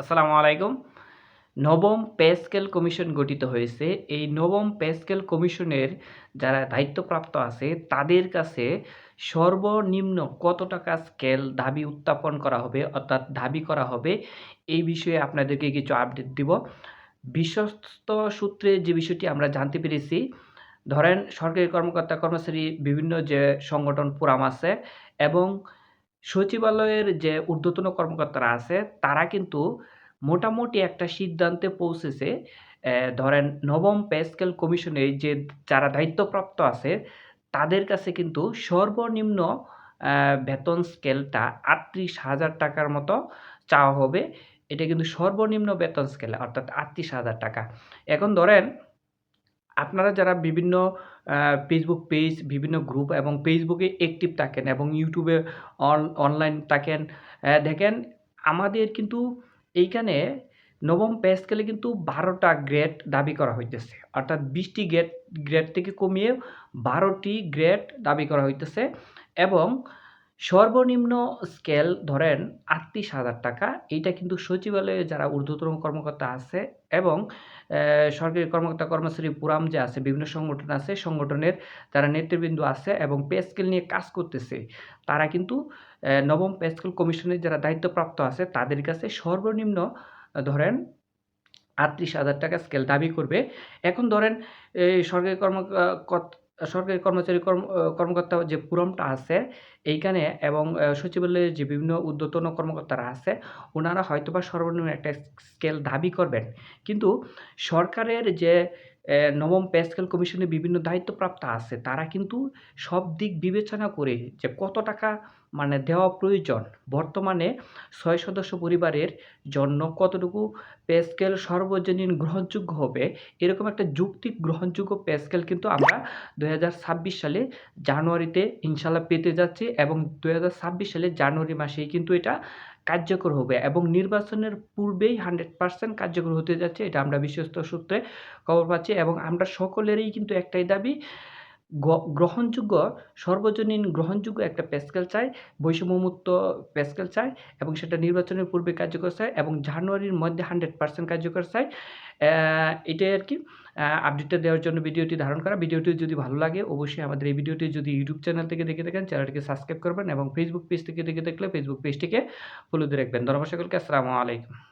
আসসালামু আলাইকুম। নবম পে স্কেল কমিশন গঠিত হয়েছে। এই নবম পে স্কেল কমিশনের যারা দায়িত্বপ্রাপ্ত আছে, তাদের কাছে সর্বনিম্ন কত টাকা স্কেল দাবি উত্থাপন করা হবে, অর্থাৎ দাবি করা হবে, এই বিষয়ে আপনাদেরকে কিছু আপডেট দিব। বিশ্বস্ত সূত্রে যে বিষয়টি আমরা জানতে পেরেছি, ধরেন সরকারি কর্মকর্তা কর্মচারী বিভিন্ন যে সংগঠন পুরাম আছে এবং সচিবালয়ের যে ঊর্ধ্বতন কর্মকর্তারা আছে, তারা কিন্তু মোটামুটি একটা সিদ্ধান্তে পৌঁছেছে ধরেন নবম পে স্কেল কমিশনে যে যারা দায়িত্বপ্রাপ্ত আছে, তাদের কাছে কিন্তু সর্বনিম্ন বেতন স্কেলটা আটত্রিশ হাজার টাকার মতো চাওয়া হবে। এটা কিন্তু সর্বনিম্ন বেতন স্কেল, অর্থাৎ আটত্রিশ হাজার টাকা। এখন ধরেন আপনারা যারা বিভিন্ন ফেসবুক পেজ বিভিন্ন গ্রুপ এবং ফেসবুকে অ্যাক্টিভ থাকেন এবং ইউটিউবে অনলাইন থাকেন দেখেন আমাদের কিন্তু এইখানে নবম পে কিন্তু বারোটা গ্রেড দাবি করা হইতেছে। অর্থাৎ বিশটি গ্রেড গ্রেড থেকে কমিয়ে বারোটি গ্রেড দাবি করা হইতেছে এবং সর্বনিম্ন স্কেল ধরেন আটত্রিশ হাজার টাকা। এইটা কিন্তু সচিবালয়ে যারা ঊর্ধ্বতন কর্মকর্তা আছে এবং সরকারি কর্মকর্তা কর্মচারী পুরাম যে আছে, বিভিন্ন সংগঠন আছে, সংগঠনের যারা নেতৃবৃন্দ আছে এবং পে স্কেল নিয়ে কাজ করতেছে, তারা কিন্তু নবম পে স্কেল কমিশনের যারা দায়িত্বপ্রাপ্ত আছে, তাদের কাছে সর্বনিম্ন ধরেন আটত্রিশ হাজার টাকা স্কেল দাবি করবে। এখন ধরেন সরকারি কর্ম সরকারি কর্মচারী কর্ম কর্মকর্তা যে পুরমটা আছে, এইখানে এবং সচিবালয়ের যে বিভিন্ন ঊর্ধ্বতন কর্মকর্তারা আছে, ওনারা হয়তোবা সর্বনিম্ন একটা স্কেল দাবি করবেন। কিন্তু সরকারের যে নবম পে স্কেল কমিশনের বিভিন্ন দায়িত্বপ্রাপ্ত আছে, তারা কিন্তু সব দিক বিবেচনা করে যে কত টাকা মানে দেওয়া প্রয়োজন। বর্তমানে ছয় সদস্য পরিবারের জন্য কতটুকু পে স্কেল সর্বজনীন গ্রহণযোগ্য হবে, এরকম একটা যুক্তিক গ্রহণযোগ্য পে স্কেল কিন্তু আমরা দু হাজার ছাব্বিশ সালে জানুয়ারিতে ইনশাল্লাহ পেতে যাচ্ছি এবং দু হাজার ছাব্বিশ সালে জানুয়ারি মাসেই কিন্তু এটা কার্যকর হবে এবং নির্বাচনের পূর্বেই হান্ড্রেড পার্সেন্ট কার্যকর হতে যাচ্ছে, এটা আমরা বিশ্বস্ত সূত্রে খবর পাচ্ছি এবং আমরা সকলেরই কিন্তু একটাই দাবি গ্রহণযোগ্য, সর্বজনীন গ্রহণযোগ্য একটা প্যাসকেল চাই, বৈষম্যমুক্ত প্যাসকেল চাই এবং সেটা নির্বাচনের পূর্বে কার্যকর চাই এবং জানুয়ারির মধ্যে হান্ড্রেড পার্সেন্ট কার্যকর চাই। এটাই আর কি। আপডেটটা দেওয়ার জন্য ভিডিওটি ধারণ করা। ভিডিওটি যদি ভালো লাগে, অবশ্যই আমাদের এই ভিডিওটি যদি ইউটিউব চ্যানেল থেকে দেখে থাকেন, চ্যানেলটিকে সাবস্ক্রাইব করবেন এবং ফেসবুক পেজ থেকে দেখে দেখলে ফেসবুক পেজটিকে ফলো দিয়ে রাখবেন। ধন্যবাদ সকলকে। আসসালামু আলাইকুম।